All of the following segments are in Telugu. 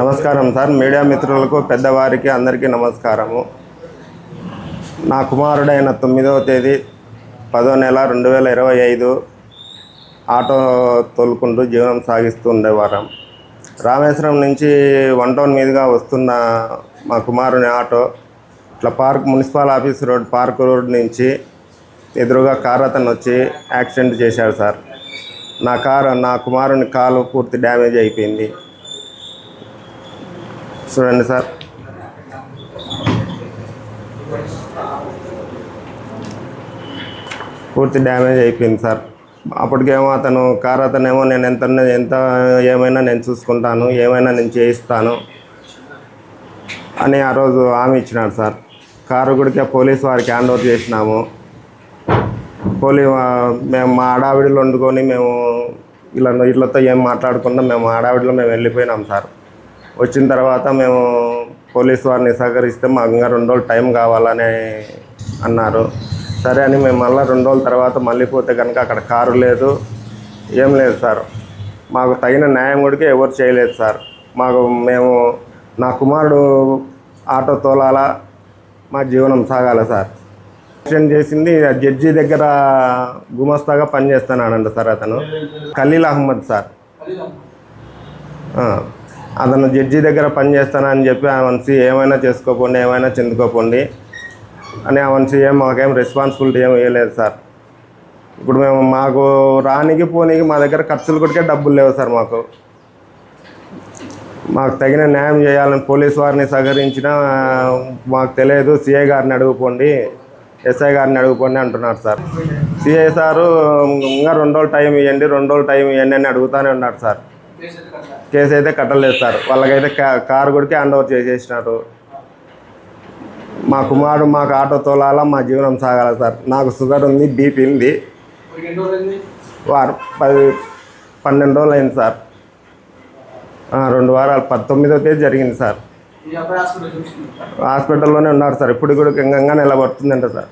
నమస్కారం సార్. మీడియా మిత్రులకు పెద్దవారికి అందరికీ నమస్కారము. నా కుమారుడైన తొమ్మిదవ తేదీ పదో నెల రెండు వేల ఇరవై ఐదు ఆటో తోలుకుంటూ జీవనం సాగిస్తూ ఉండేవారం రామేశ్వరం నుంచి వన్ టౌన్ మీదుగా వస్తున్న మా కుమారుని ఆటో ఇట్లా park municipal office road park road నుంచి ఎదురుగా కార్ అతను వచ్చి యాక్సిడెంట్ చేశాడు సార్. నా కారు నా కుమారుని కాలు పూర్తి డ్యామేజ్ అయిపోయింది. చూడండి సార్. పూర్తి డ్యామేజ్ అయిపోయింది సార్. అప్పటికేమో అతను కార్ అతనేమో నేను ఎంత ఎంత ఏమైనా నేను చూసుకుంటాను ఏమైనా నేను చేయిస్తాను అని ఆ రోజు హామీ ఇచ్చినాడు సార్. కారు గుడికే పోలీస్ వారికి హ్యాండ్ ఓవర్ చేసినాము. పోలీ మేము మా ఆడావిడిలో వండుకొని మేము ఇలా ఇట్లతో ఏం మాట్లాడకుండా మేము ఆడావిడిలో మేము వెళ్ళిపోయినాం సార్. వచ్చిన తర్వాత మేము పోలీస్ వారిని సహకరిస్తే మాకు ఇంకా రెండు రోజులు టైం కావాలని అన్నారు. సరే అని మేము మళ్ళీ రెండు రోజుల తర్వాత మళ్ళీ పోతే కనుక అక్కడ కారు లేదు. ఏం లేదు సార్. మాకు తగిన న్యాయం కూడా ఎవరు చేయలేదు సార్. మాకు మేము నా కుమారుడు ఆటో తోలాలా మా జీవనం సాగాల సార్. యాక్సిడెంట్ చేసింది జడ్జి దగ్గర గుమస్తాగా పనిచేస్తున్నాడంట సార్ అతను. ఖలీల్ అహ్మద్ సార్. అతను జడ్జి దగ్గర పనిచేస్తానని చెప్పి ఆ మనిషి ఏమైనా చేసుకోకండి ఏమైనా చెందుకోకండి అని ఆ మనిషి ఏం మాకేం రెస్పాన్సిబిలిటీ ఏమి వేయలేదు సార్. ఇప్పుడు మేము మాకు రానికి పోనీకి మా దగ్గర ఖర్చులు కొట్టుకే డబ్బులు లేవు సార్ మాకు. మాకు తగిన న్యాయం చేయాలని పోలీస్ వారిని సహకరించిన మాకు తెలియదు. సిఐ గారిని అడుగుకోండి ఎస్ఐ గారిని అడుగుకోండి అంటున్నారు సార్. సిఐ సారు ఇంకా రెండు రోజులు టైం ఇవ్వండి రెండు రోజులు టైం ఇవ్వండి అని అడుగుతానే ఉన్నాడు సార్. కేసు అయితే కట్టలేదు సార్. వాళ్ళకైతే కారు కూడా హ్యాండ్ ఓవర్ చేసేసినారు. మా కుమారుడు మాకు ఆటో తోలాలా మా జీవనం సాగాల సార్. నాకు షుగర్ ఉంది బీపీ ఉంది. వారు పది పన్నెండు రోజులు అయింది సార్. రెండు వారాలు పంతొమ్మిదో తేదీ జరిగింది సార్. హాస్పిటల్లోనే ఉన్నారు సార్. ఇప్పుడు కూడా ఇంకా నిలబడుతుందంట సార్.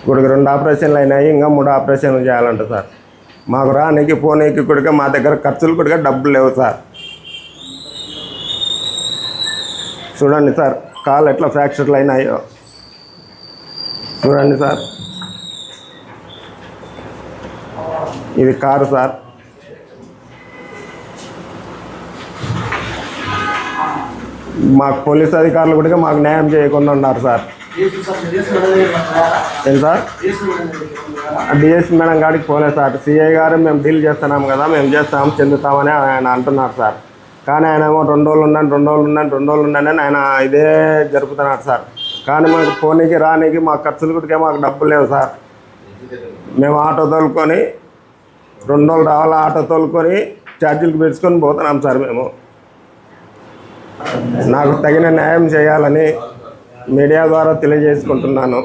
ఇప్పుడు రెండు ఆపరేషన్లు అయినాయి ఇంకా మూడు ఆపరేషన్లు చేయాలంట సార్. మాకు రానికి పోనీకి కూడా మా దగ్గర ఖర్చులు కూడా డబ్బులు లేవు సార్. చూడండి సార్ కాలు ఎట్లా ఫ్రాక్చర్లు అయినాయో. చూడండి సార్. ఇది కారు సార్. మాకు పోలీస్ అధికారులు కూడా మాకు న్యాయం చేయకుండా ఉన్నారు సార్. ఏం సార్? డిఎస్పీ మేడం గారికి పోలే సార్. సిఐ గారు మేము డీల్ చేస్తున్నాం కదా మేము చేస్తాం చెందుతామని ఆయన అంటున్నారు సార్. కానీ ఆయన ఏమో రెండు రోజులు ఉన్నాను రెండు రోజులు ఉన్నాను రెండు రోజులు ఉన్నాను అని ఆయన ఇదే జరుపుతున్నాడు సార్. కానీ మాకు పోనీకి రానీకి మా ఖర్చులు గుడికే మాకు డబ్బులు లేవు సార్. మేము ఆటో తోలుకొని రెండు రోజులు రావాలా ఆటో తోలుకొని ఛార్జీలకు పెంచుకొని పోతున్నాం సార్ మేము. నాకు తగిన న్యాయం చేయాలని మీడియా ద్వారా తెలియజేసుకుంటున్నాను.